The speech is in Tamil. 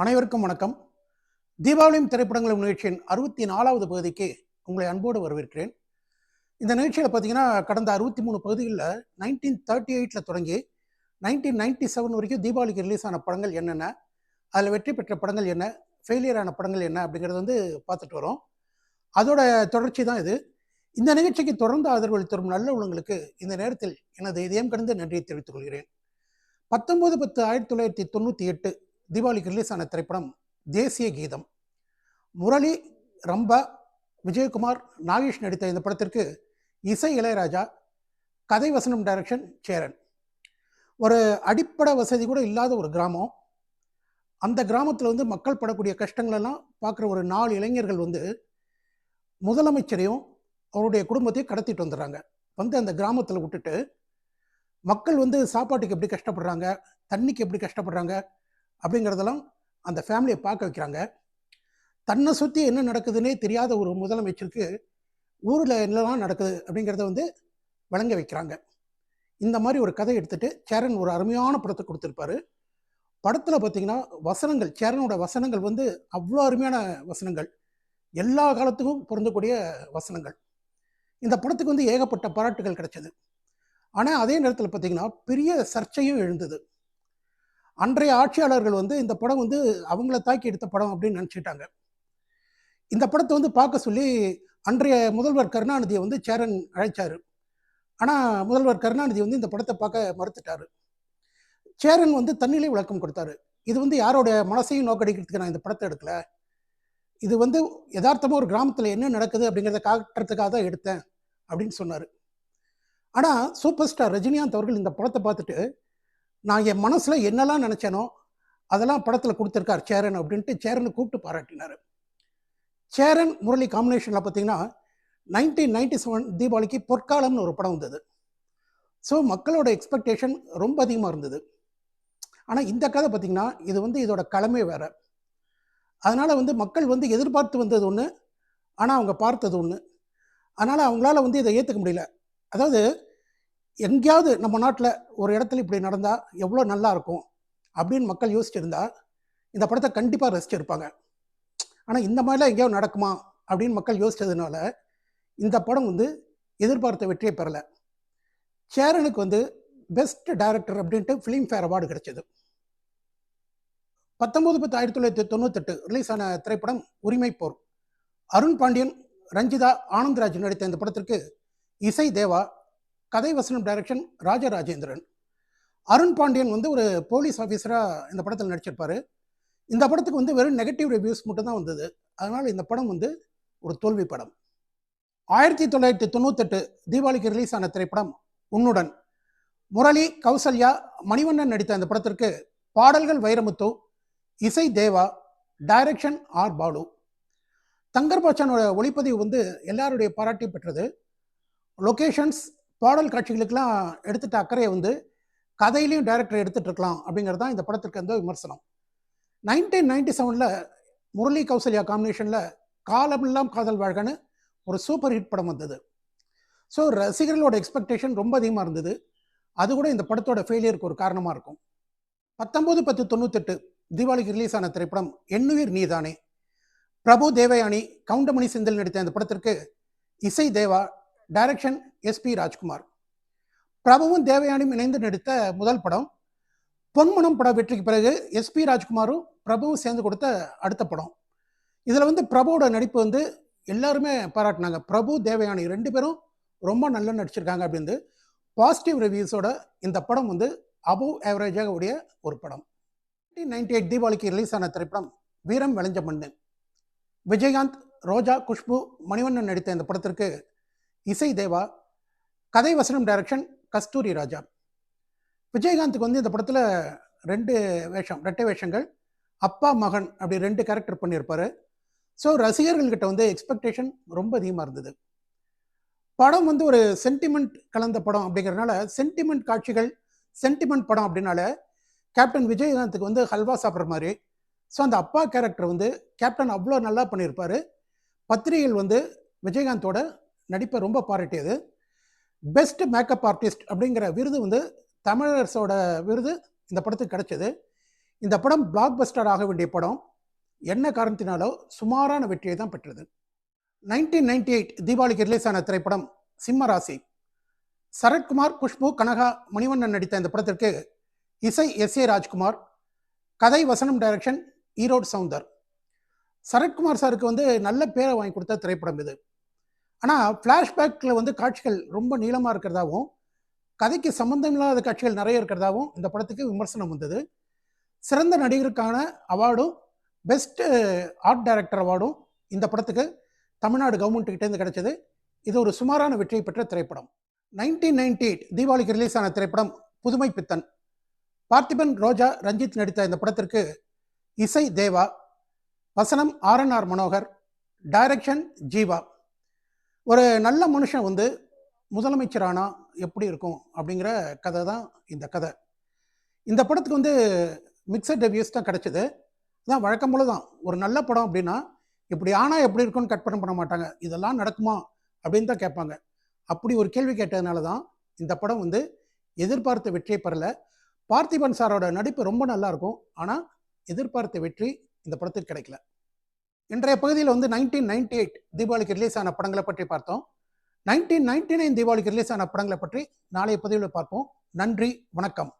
அனைவருக்கும் வணக்கம். தீபாவளியும் திரைப்படங்களும் நிகழ்ச்சியின் அறுபத்தி நாலாவது பகுதிக்கு உங்களை அன்போடு வரவேற்கிறேன். இந்த நிகழ்ச்சியில் பார்த்தீங்கன்னா கடந்த அறுபத்தி மூணு பகுதிகளில் நைன்டீன் தேர்ட்டி எயிட்டில் தொடங்கி நைன்டீன் நைன்டி செவன் வரைக்கும் தீபாவளிக்கு ரிலீஸ் ஆன படங்கள் என்னென்ன அதில் வெற்றி பெற்ற படங்கள் என்ன ஃபெயிலியர் ஆன படங்கள் என்ன அப்படிங்கிறது வந்து பார்த்துட்டு வரோம். அதோட தொடர்ச்சி தான் இது. இந்த நிகழ்ச்சிக்கு தொடர்ந்து ஆதரவு தரும் நல்ல உள்ளங்களுக்கு இந்த நேரத்தில் எனது இதயம் கடந்து நன்றியை தெரிவித்துக் கொள்கிறேன். பத்தொன்பது பத்து ஆயிரத்தி தொள்ளாயிரத்தி தொண்ணூற்றி எட்டு தீபாவளிக்கு ரிலீஸ் ஆன திரைப்படம் தேசிய கீதம். முரளி ரம்பா விஜயகுமார் நாகேஷ் நடித்த இந்த படத்திற்கு இசை இளையராஜா கதை வசனம் டைரக்ஷன் சேரன். ஒரு அடிப்படை வசதி கூட இல்லாத ஒரு கிராமம். அந்த கிராமத்தில் வந்து மக்கள் படக்கூடிய கஷ்டங்களெல்லாம் பார்க்குற ஒரு நாலு இளைஞர்கள் வந்து முதலமைச்சரையும் அவருடைய குடும்பத்தையும் கடத்திட்டு வந்துடுறாங்க. வந்து அந்த கிராமத்தில் விட்டுட்டு மக்கள் வந்து சாப்பாட்டுக்கு எப்படி கஷ்டப்படுறாங்க தண்ணிக்கு எப்படி கஷ்டப்படுறாங்க அப்படிங்கிறதெல்லாம் அந்த ஃபேமிலியை பார்க்க வைக்கிறாங்க. தன்னை சுற்றி என்ன நடக்குதுன்னே தெரியாத ஒரு முதலமைச்சருக்கு ஊரில் என்னெல்லாம் நடக்குது அப்படிங்கிறத வந்து வழங்க வைக்கிறாங்க. இந்த மாதிரி ஒரு கதை எடுத்துட்டு சேரன் ஒரு அருமையான படத்தை கொடுத்துருப்பாரு. படத்தில் பார்த்தீங்கன்னா வசனங்கள் சேரனோட வசனங்கள் வந்து அவ்வளோ அருமையான வசனங்கள். எல்லா காலத்துக்கும் பொருந்தக்கூடிய வசனங்கள். இந்த படத்துக்கு வந்து ஏகப்பட்ட பாராட்டுகள் கிடைச்சது. ஆனால் அதே நேரத்தில் பார்த்தீங்கன்னா பெரிய சர்ச்சையும் எழுந்தது. அன்றைய ஆட்சியாளர்கள் வந்து இந்த படம் வந்து அவங்கள தாக்கி எடுத்த படம் அப்படின்னு நினச்சிட்டாங்க. இந்த படத்தை வந்து பார்க்க சொல்லி அன்றைய முதல்வர் கருணாநிதியை வந்து சேரன் அழைச்சாரு. ஆனால் முதல்வர் கருணாநிதி வந்து இந்த படத்தை பார்க்க மறுத்துட்டார். சேரன் வந்து தண்ணிலே விளக்கம் கொடுத்தாரு. இது வந்து யாரோட மனசையும் நோக்கடிக்கிறதுக்கு நான் இந்த படத்தை எடுக்கல. இது வந்து யதார்த்தமாக ஒரு கிராமத்தில் என்ன நடக்குது அப்படிங்கிறத காட்டுறதுக்காக தான் எடுத்தேன் அப்படின்னு சொன்னார். ஆனால் சூப்பர் ஸ்டார் ரஜினிகாந்த் அவர்கள் இந்த படத்தை பார்த்துட்டு நான் என் மனசில் என்னெல்லாம் நினச்சேனோ அதெல்லாம் படத்தில் கொடுத்துருக்கார் சேரன் அப்படின்ட்டு சேரனை கூப்பிட்டு பாராட்டினார். சேரன் முரளி காம்பினேஷனில் பார்த்தீங்கன்னா நைன்டீன் நைன்டி செவன் தீபாவளிக்கு பொற்காலம்னு ஒரு படம் வந்தது. ஸோ மக்களோட எக்ஸ்பெக்டேஷன் ரொம்ப அதிகமாக இருந்தது. ஆனால் இந்த கதை பார்த்திங்கன்னா இது வந்து இதோட கிழமை வேறு. அதனால் வந்து மக்கள் வந்து எதிர்பார்த்து வந்தது ஒன்று ஆனால் அவங்க பார்த்தது ஒன்று அதனால் அவங்களால வந்து இதை ஏற்றுக்க முடியல. அதாவது எங்கேயாவது நம்ம நாட்டில் ஒரு இடத்துல இப்படி நடந்தால் எவ்வளோ நல்லா இருக்கும் அப்படின்னு மக்கள் யோசிச்சிருந்தா இந்த படத்தை கண்டிப்பாக ரசிச்சிருப்பாங்க ஆனால் இந்த மாதிரிலாம் எங்கேயாவது நடக்குமா அப்படின்னு மக்கள் யோசிச்சதுனால இந்த படம் வந்து எதிர்பார்த்த வெற்றியை பெறலை. சேரனுக்கு வந்து பெஸ்ட் டைரக்டர் அப்படின்ட்டு ஃபிலிம்ஃபேர் அவார்டு கிடைச்சது. பத்தொம்போது பத்து ஆயிரத்தி தொள்ளாயிரத்தி தொண்ணூத்தெட்டு ரிலீஸ் ஆன திரைப்படம் உரிமை போர். அருண் பாண்டியன் ரஞ்சிதா ஆனந்த்ராஜ் நடித்த இந்த படத்திற்கு இசை தேவா கதை வசனம் டைரக்ஷன் ராஜராஜேந்திரன் அருண் பாண்டியன் வந்து ஒரு போலீஸ் ஆஃபீஸராக இந்த படத்தில் நடிச்சிருப்பார். இந்த படத்துக்கு வந்து வெறும் நெகட்டிவ் ரிவ்யூஸ் மட்டும் தான் வந்தது. அதனால் இந்த படம் வந்து ஒரு தோல்வி படம். ஆயிரத்தி தொள்ளாயிரத்தி தொண்ணூத்தெட்டு தீபாவளிக்கு ரிலீஸ் ஆன திரைப்படம் உன்னுடன். முரளி கௌசல்யா மணிவண்ணன் நடித்த இந்த படத்திற்கு பாடல்கள் வைரமுத்து இசை தேவா டைரக்ஷன் ஆர் பாலு. தங்கர் பாச்சானோட ஒளிப்பதிவு வந்து எல்லாருடைய பாராட்டி பெற்றது. லொக்கேஷன்ஸ் பாடல் காட்சிகளுக்கெல்லாம் எடுத்துட்ட அக்கறையை வந்து கதையிலையும் டைரக்டர் எடுத்துகிட்டு இருக்கலாம் அப்படிங்கிறது தான் இந்த படத்திற்கு வந்து விமர்சனம். நைன்டீன் நைன்டி செவனில் முரளி கௌசல்யா காம்பினேஷனில் காலமெல்லாம் காதல் வாழ்கன்னு ஒரு சூப்பர் ஹிட் படம் வந்தது. ஸோ ரசிகர்களோட எக்ஸ்பெக்டேஷன் ரொம்ப அதிகமாக இருந்தது. அது கூட இந்த படத்தோட ஃபெயிலியருக்கு ஒரு காரணமாக இருக்கும். பத்தொம்போது பத்து தொண்ணூத்தெட்டு தீபாவளிக்கு ரிலீஸ் ஆன திரைப்படம் எண்ணுயிர் நீதானே? பிரபு தேவயானி கவுண்டமணி செந்தில் நடித்த இந்த படத்திற்கு இசை Deva direction S P Rajkumar பிரபுவும் தேவயானியும் இணைந்து நடித்த முதல் படம். பொன்மனம் பட வெற்றிக்கு பிறகு எஸ்பி ராஜ்குமாரும் பிரபுவும் சேர்ந்து கொடுத்த அடுத்த படம். இதில் வந்து பிரபுவோட நடிப்பு வந்து எல்லாருமே பாராட்டினாங்க. பிரபு தேவயானி ரெண்டு பேரும் ரொம்ப நல்லா நடிச்சிருக்காங்க அப்படின்னு பாசிட்டிவ் ரிவ்யூஸோட இந்த படம் வந்து அபவ் ஆவரேஜாக உடைய ஒரு படம். நைன்டீன் நைன்டி எயிட் தீபாவளிக்கு ரிலீஸ் ஆன திரைப்படம் வீரம் விளைஞ்ச மண்ணு விஜயகாந்த் ரோஜா குஷ்பு மணிவண்ணன் நடித்த இந்த படத்திற்கு இசை தேவா கதை வசனம் டைரக்ஷன் கஸ்தூரி ராஜா. விஜயகாந்துக்கு வந்து இந்த படத்தில் ரெண்டு வேஷம் ரெட்டை வேஷங்கள் அப்பா மகன் அப்படி ரெண்டு கேரக்டர் பண்ணியிருப்பாரு. ஸோ ரசிகர்கள்கிட்ட வந்து எக்ஸ்பெக்டேஷன் ரொம்ப அதிகமாக இருந்தது. படம் வந்து ஒரு சென்டிமெண்ட் கலந்த படம் அப்படிங்கிறனால சென்டிமெண்ட் காட்சிகள் சென்டிமெண்ட் படம் அப்படின்னால கேப்டன் விஜயகாந்துக்கு வந்து ஹல்வா சாப்பிட்ற மாதிரி. ஸோ அந்த அப்பா கேரக்டர் வந்து கேப்டன் அவ்வளோ நல்லா பண்ணியிருப்பாரு. பத்திரிகைகள் வந்து விஜயகாந்தோட நடிப்பை ரொம்ப பாராட்டியது. பெஸ்ட் மேக்கப் ஆர்டிஸ்ட் அப்படிங்கிற விருது வந்து தமிழரசோட விருது இந்த படத்துக்கு கிடைச்சது. இந்த படம் பிளாக் பஸ்டர் ஆக வேண்டிய படம். என்ன காரணத்தினாலோ சுமாரான வெற்றியை தான் பெற்றது. நைன்டீன் நைன்டி எயிட் தீபாவளிக்கு ரிலீஸ் ஆன திரைப்படம் சிம்ம ராசி. சரத்குமார் குஷ்பு கனகா மணிவண்ணன் நடித்த இந்த படத்திற்கு இசை எஸ் ஏ ராஜ்குமார் கதை வசனம் டைரக்ஷன் ஈரோடு சவுந்தர். சரத்குமார் சாருக்கு வந்து நல்ல பேரை வாங்கி கொடுத்த திரைப்படம் இது. ஆனால் ஃப்ளாஷ்பேக்கில் வந்து காட்சிகள் ரொம்ப நீளமாக இருக்கிறதாவும் கதைக்கு சம்மந்தம் இல்லாத காட்சிகள் நிறைய இருக்கிறதாவும் இந்த படத்துக்கு விமர்சனம் வந்தது. சிறந்த நடிகருக்கான அவார்டும் பெஸ்ட் ஆர்ட் டைரக்டர் அவார்டும் இந்த படத்துக்கு தமிழ்நாடு கவர்மெண்ட்டுக்கிட்டேருந்து கிடைச்சது. இது ஒரு சுமாரான வெற்றியை பெற்ற திரைப்படம். நைன்டீன் நைன்டி எயிட் தீபாவளிக்கு ரிலீஸ் ஆன திரைப்படம் புதுமை பித்தன். பார்த்திபன் ரோஜா ரஞ்சித் நடித்த இந்த படத்திற்கு இசை தேவா வசனம் ஆர்என்ஆர் மனோகர் டைரக்ஷன் ஜீவா. ஒரு நல்ல மனுஷன் வந்து முதலமைச்சரானா எப்படி இருக்கும் அப்படிங்கிற கதை தான் இந்த கதை. இந்த படத்துக்கு வந்து மிக்சட் டெபியூஸ் தான் கிடச்சிது. அதான் வழக்கம் போல தான். ஒரு நல்ல படம் அப்படின்னா இப்படி ஆனால் எப்படி இருக்கும்னு கற்பனை பண்ண மாட்டாங்க. இதெல்லாம் நடக்குமா அப்படின்னு தான் கேட்பாங்க. அப்படி ஒரு கேள்வி கேட்டதுனால தான் இந்த படம் வந்து எதிர்பார்த்த வெற்றியை பெறல. பார்த்திபன் சாரோட நடிப்பு ரொம்ப நல்லா இருக்கும். ஆனால் எதிர்பார்த்த வெற்றி இந்த படத்துக்கு கிடைக்கல. இன்றைய பகுதியில் வந்து நைன்டீன் நைன்டி எயிட் தீபாவளிக்கு ரிலீஸ் ஆன படங்களை பற்றி பார்த்தோம். நைன்டீன் நைன்டி நைன் தீபாவளிக்கு ரிலீஸ் ஆன படங்களை பற்றி நாளைய பதிவில் பார்ப்போம். நன்றி வணக்கம்.